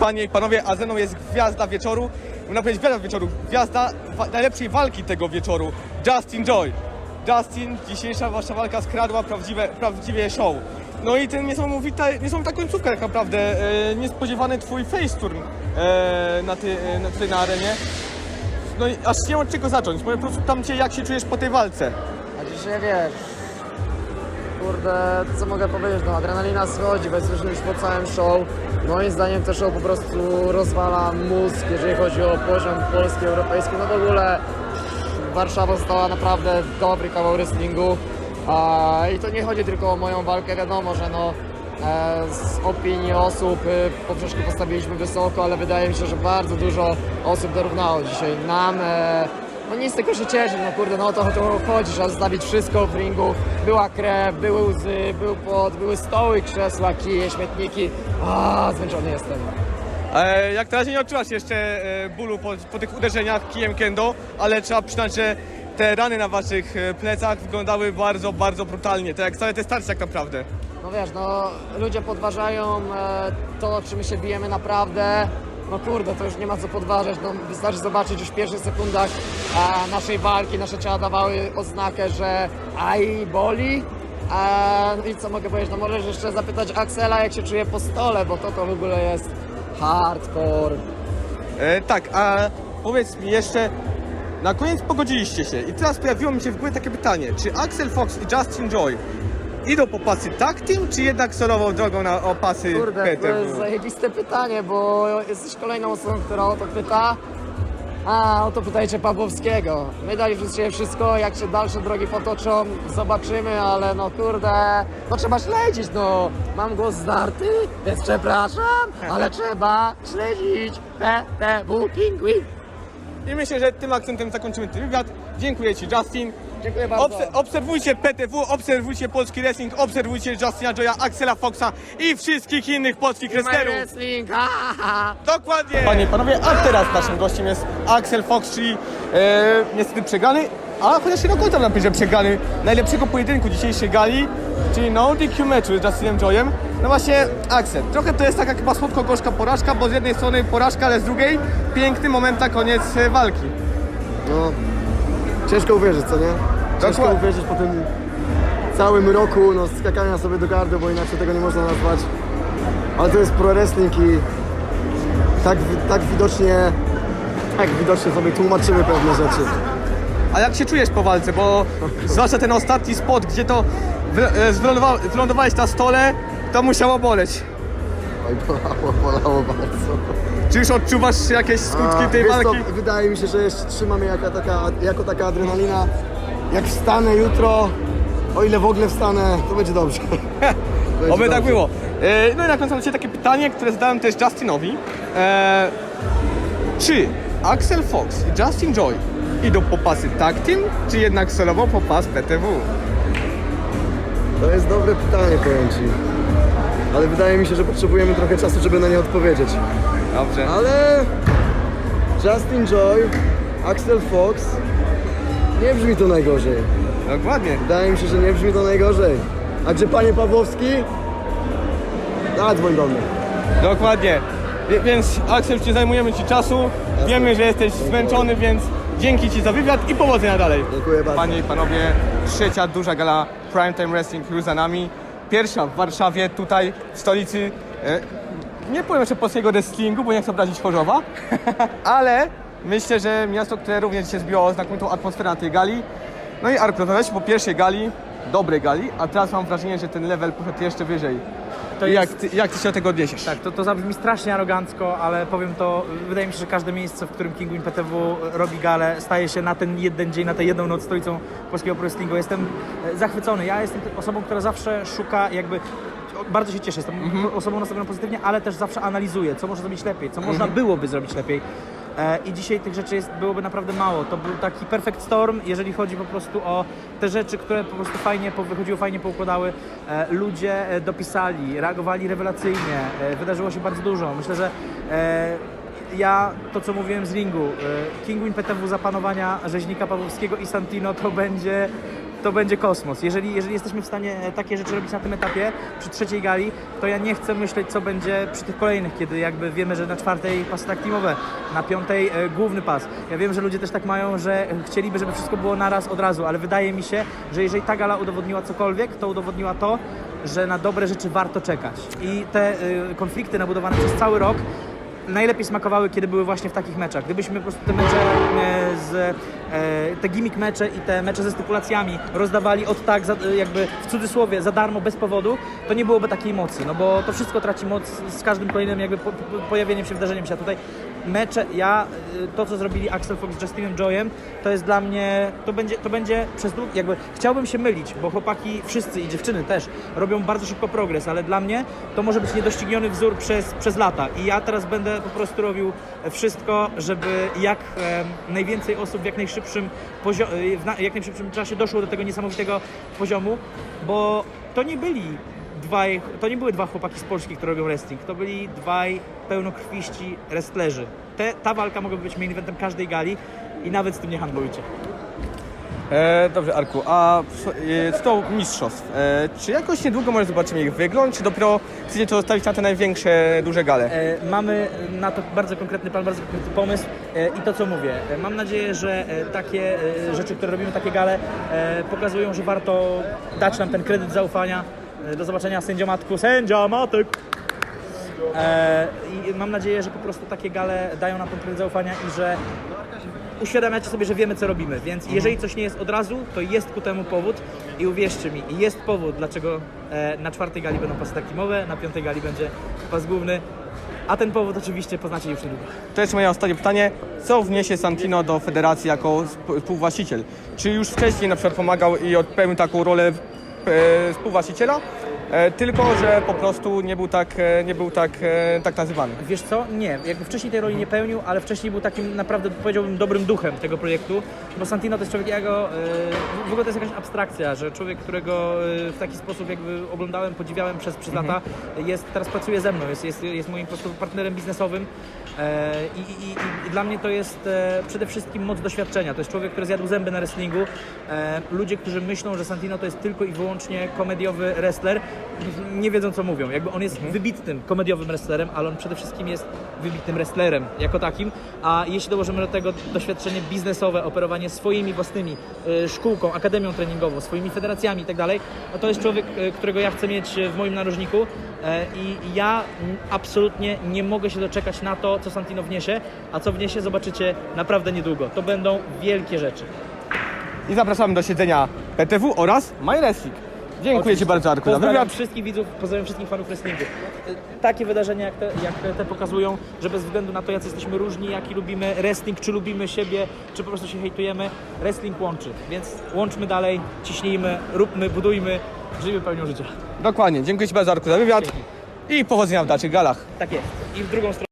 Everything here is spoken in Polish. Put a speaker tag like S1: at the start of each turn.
S1: Panie i panowie, a ze mną jest gwiazda wieczoru, można powiedzieć gwiazda wieczoru, gwiazda wa- najlepszej walki tego wieczoru, Justin Joy. Justin, dzisiejsza wasza walka skradła prawdziwe, prawdziwie show. No i ten niesamowita, niesamowita końcówka tak naprawdę, e, niespodziewany twój face turn e, na, ty, e, na, tutaj na arenie. No i aż nie wiem od czego zacząć, może po prostu tam cię, jak się czujesz po tej walce?
S2: A dzisiaj wiesz, kurde, co mogę powiedzieć, no adrenalina schodzi, jesteśmy już po całym show. Moim zdaniem to show po prostu rozwala mózg, jeżeli chodzi o poziom polski, europejski, no w ogóle Warszawa została naprawdę dobry kawał wrestlingu. I to nie chodzi tylko o moją walkę, wiadomo, że no e, z opinii osób y, poprzeczkę postawiliśmy wysoko, ale wydaje mi się, że bardzo dużo osób dorównało dzisiaj nam. No nic tylko się cieszy, no kurde, no o to, chodzi, trzeba zostawić wszystko w ringu. Była krew, były łzy, był pot, były stoły, krzesła, kije, śmietniki. A, zmęczony jestem.
S1: E, jak na razie nie odczuwasz jeszcze e, bólu po, po tych uderzeniach kijem kendo, ale trzeba przyznać, że te rany na waszych e, plecach wyglądały bardzo, bardzo brutalnie. To jak całe te starcie tak naprawdę.
S2: No wiesz, no ludzie podważają e, to, czym się bijemy naprawdę. No kurde, to już nie ma co podważać. No, wystarczy zobaczyć już w pierwszych sekundach e, naszej walki. Nasze ciała dawały oznakę, że aj boli. E, no I co mogę powiedzieć? No możesz jeszcze zapytać Axela, jak się czuje po stole, bo to to w ogóle jest hardcore.
S1: E, tak, a powiedz mi jeszcze, na koniec pogodziliście się i teraz pojawiło mi się w głowie takie pytanie, czy Axel Fox i Justin Joy idą po pasy tag team, czy jednak solową drogą na o pasy
S2: Kurde, to jest zajebiste pytanie, bo jesteś kolejną osobą, która o to pyta. A, o to pytajcie Pawłowskiego. My daliśmy z siebie wszystko, jak się dalsze drogi potoczą, zobaczymy, ale no kurde, no trzeba śledzić, no. Mam głos zdarty, więc przepraszam, ale trzeba śledzić PTW Pingwin.
S1: I myślę, że tym akcentem zakończymy ten wywiad. Dziękuję Ci Justin.
S2: Dziękuję bardzo.
S1: Obse- obserwujcie PTW, obserwujcie polski wrestling, obserwujcie Justina Joya, Axela Foxa i wszystkich innych polskich wrestlerów.
S2: wrestling, ha, ha, ha.
S1: Dokładnie! Panie i panowie, a teraz naszym gościem jest Axel Fox, czyli e, niestety przegrany, a chociaż nie do końca nam że przegrany najlepszego pojedynku dzisiejszej gali, czyli no DQ meczu z Justinem Joyem. No właśnie, Axel, trochę to jest taka chyba słodko-gorzka porażka, bo z jednej strony porażka, ale z drugiej piękny moment na koniec e, walki.
S3: No, ciężko uwierzyć, co nie? Ciężko
S1: Dokładnie.
S3: uwierzyć po tym całym roku, no, skakania sobie do gardy, bo inaczej tego nie można nazwać. Ale to jest pro wrestling i tak, wi- tak widocznie, tak widocznie sobie tłumaczymy pewne rzeczy.
S1: A jak się czujesz po walce, bo zwłaszcza ten ostatni spot, gdzie to wy- e, wylądowa- wylądowałeś na stole, to musiało boleć.
S3: Oj, bolało, bolało bardzo.
S1: Czy już odczuwasz jakieś skutki
S3: A,
S1: tej
S3: wiesz
S1: walki?
S3: Co, wydaje mi się, że jeszcze trzyma mnie jaka, taka, jako taka adrenalina. Jak wstanę jutro, o ile w ogóle wstanę, to będzie dobrze. Będzie
S1: Oby tak
S3: dobrze.
S1: było. E, No i na końcu mam dzisiaj takie pytanie, które zadałem też Justinowi. E, czy Axel Fox i Justin Joy idą po pasy tag team, czy jednak solowo po pas PTW?
S3: To jest dobre pytanie, powiem Ci. Ale wydaje mi się, że potrzebujemy trochę czasu, żeby na nie odpowiedzieć.
S1: Dobrze.
S3: Ale Justin Joy, Axel Fox, nie brzmi to najgorzej.
S1: Dokładnie.
S3: Wydaje mi się, że nie brzmi to najgorzej. A gdzie Panie Pawłowski? Zadzwoń do mnie.
S1: Dokładnie. Wie- Więc Axel, nie zajmujemy Ci czasu. Wiemy, że jesteś zmęczony, więc dzięki Ci za wywiad i powodzenia dalej.
S3: Dziękuję bardzo.
S1: Panie i panowie, trzecia duża gala Primetime Wrestling już za nami. Pierwsza w Warszawie, tutaj w stolicy. E, nie powiem jeszcze polskiego wrestlingu, bo nie chcę obrazić Chorzowa, ale myślę, że miasto, które również się zbiło znakomitą atmosferę na tej gali. No i Ark, rozmawialiśmy po pierwszej gali, dobrej gali, a teraz mam wrażenie, że ten level poszedł jeszcze wyżej.
S4: To
S1: jak,
S4: jest-
S1: ty, jak ty się do tego odniesiesz?
S4: Tak, to, to zabrzmi strasznie arogancko, ale powiem to, wydaje mi się, że każde miejsce, w którym King Win PTW robi galę, staje się na ten jeden dzień, na tę jedną noc stolicą polskiego wrestlingu. Jestem e, zachwycony. Ja jestem osobą, która zawsze szuka jakby bardzo się cieszę, jestem osobą nastawioną pozytywnie, ale też zawsze analizuję, co można zrobić lepiej, co można byłoby zrobić lepiej. E, I dzisiaj tych rzeczy jest, byłoby naprawdę mało. To był taki perfect storm, jeżeli chodzi po prostu o te rzeczy, które po prostu fajnie wychodziły, fajnie poukładały. E, ludzie e, dopisali, reagowali rewelacyjnie. Wydarzyło się bardzo dużo. Myślę, że ja to, co mówiłem z ringu, King Win PTW zapanowania Rzeźnika Pawłowskiego i Santino to będzie to będzie kosmos. Jeżeli, jeżeli jesteśmy w stanie e, takie rzeczy robić na tym etapie, przy trzeciej gali, to ja nie chcę myśleć, co będzie przy tych kolejnych, kiedy jakby wiemy, że na czwartej pasy tak teamowe, na piątej e, główny pas. Ja wiem, że ludzie też tak mają, że chcieliby, żeby wszystko było naraz od razu, ale wydaje mi się, że jeżeli ta gala udowodniła cokolwiek, to udowodniła to, że na dobre rzeczy warto czekać. I te y, konflikty nabudowane przez cały rok najlepiej smakowały, kiedy były właśnie w takich meczach. Gdybyśmy po prostu te mecze e, z, e, te gimmick mecze i te mecze ze stypulacjami rozdawali od tak, jakby w cudzysłowie, za darmo, bez powodu, to nie byłoby takiej mocy, no bo to wszystko traci moc z każdym kolejnym jakby po, po, pojawieniem się, wydarzeniem się. A tutaj mecze, ja, y, to co zrobili Axel Fox z Justinem Joyem, to jest dla mnie, to będzie, to będzie przez długi, jakby chciałbym się mylić, bo chłopaki wszyscy i dziewczyny też robią bardzo szybko progres, ale dla mnie to może być niedościgniony wzór przez, przez lata i ja teraz będę po prostu robił wszystko, żeby jak em, najwięcej osób w jak najszybszym y, w jak najszybszym czasie doszło do tego niesamowitego poziomu, bo to nie byli dwaj, to nie były dwa chłopaki z Polski, które robią wrestling, to byli dwaj pełnokrwiści wrestlerzy. Te, ta walka mogła być main eventem każdej gali i nawet z tym nie handlujcie.
S1: E, dobrze, Arku, a e, co do mistrzostw? E, czy jakoś niedługo może zobaczymy ich wygląd, czy dopiero chcecie to zostawić na te największe, duże gale?
S4: E, mamy na to bardzo konkretny plan, bardzo konkretny pomysł e, i to co mówię. E, mam nadzieję, że e, takie e, rzeczy, które robimy, takie gale e, pokazują, że warto dać nam ten kredyt zaufania. E, do zobaczenia sędzia Matku. Sędzia! E, I mam nadzieję, że po prostu takie gale dają nam ten kredyt zaufania i że uświadamiacie sobie, że wiemy, co robimy. Więc jeżeli coś nie jest od razu, to jest ku temu powód i uwierzcie mi, jest powód, dlaczego e, na czwartej gali będą pasy teamowe, na piątej gali będzie pas główny, a ten powód oczywiście poznacie już niedługo.
S1: To jest moje ostatnie pytanie. Co wniesie Santino do federacji jako sp- współwłaściciel? Czy już wcześniej na przykład pomagał i odpełnił taką rolę e, współwłaściciela? E, tylko, że po prostu nie był tak, e, nie był tak, e, tak nazywany.
S4: Wiesz co? Nie. Jakby wcześniej tej roli nie pełnił, ale wcześniej był takim naprawdę, powiedziałbym, dobrym duchem tego projektu, bo Santino to jest człowiek, ja go, w ogóle to jest jakaś abstrakcja, że człowiek, którego w taki sposób jakby oglądałem, podziwiałem przez, przez lata, jest, teraz pracuje ze mną, jest, jest, jest moim po prostu partnerem biznesowym i, i, i, i dla mnie to jest e, przede wszystkim moc doświadczenia. To jest człowiek, który zjadł zęby na wrestlingu. E, ludzie, którzy myślą, że Santino to jest tylko i wyłącznie komediowy wrestler, nie wiedzą co mówią. Jakby on jest wybitnym komediowym wrestlerem, ale on przede wszystkim jest wybitnym wrestlerem jako takim. A jeśli dołożymy do tego doświadczenie biznesowe, operowanie swoimi własnymi szkółką, akademią treningową, swoimi federacjami i tak no to jest człowiek, którego ja chcę mieć w moim narożniku E, i ja absolutnie nie mogę się doczekać na to, co Santino wniesie, a co wniesie zobaczycie naprawdę niedługo. To będą wielkie rzeczy.
S1: I zapraszamy do siedzenia PTW oraz My Wrestling. Dziękuję Ci bardzo, Arku, za
S4: Pozdrawiam
S1: wywiad.
S4: wszystkich widzów, pozdrawiam wszystkich fanów wrestlingu. Y, Takie wydarzenia jak te, jak te, te pokazują, że bez względu na to, jacy jesteśmy różni, jaki lubimy wrestling, czy lubimy siebie, czy po prostu się hejtujemy, wrestling łączy. Więc łączmy dalej, ciśnijmy, róbmy, budujmy, żyjmy pełnią życia.
S1: Dokładnie. Dziękuję Ci bardzo, Arku, za wywiad
S4: Dzięki.
S1: i powodzenia w dalszych galach.
S4: Tak jest. I w drugą stronę.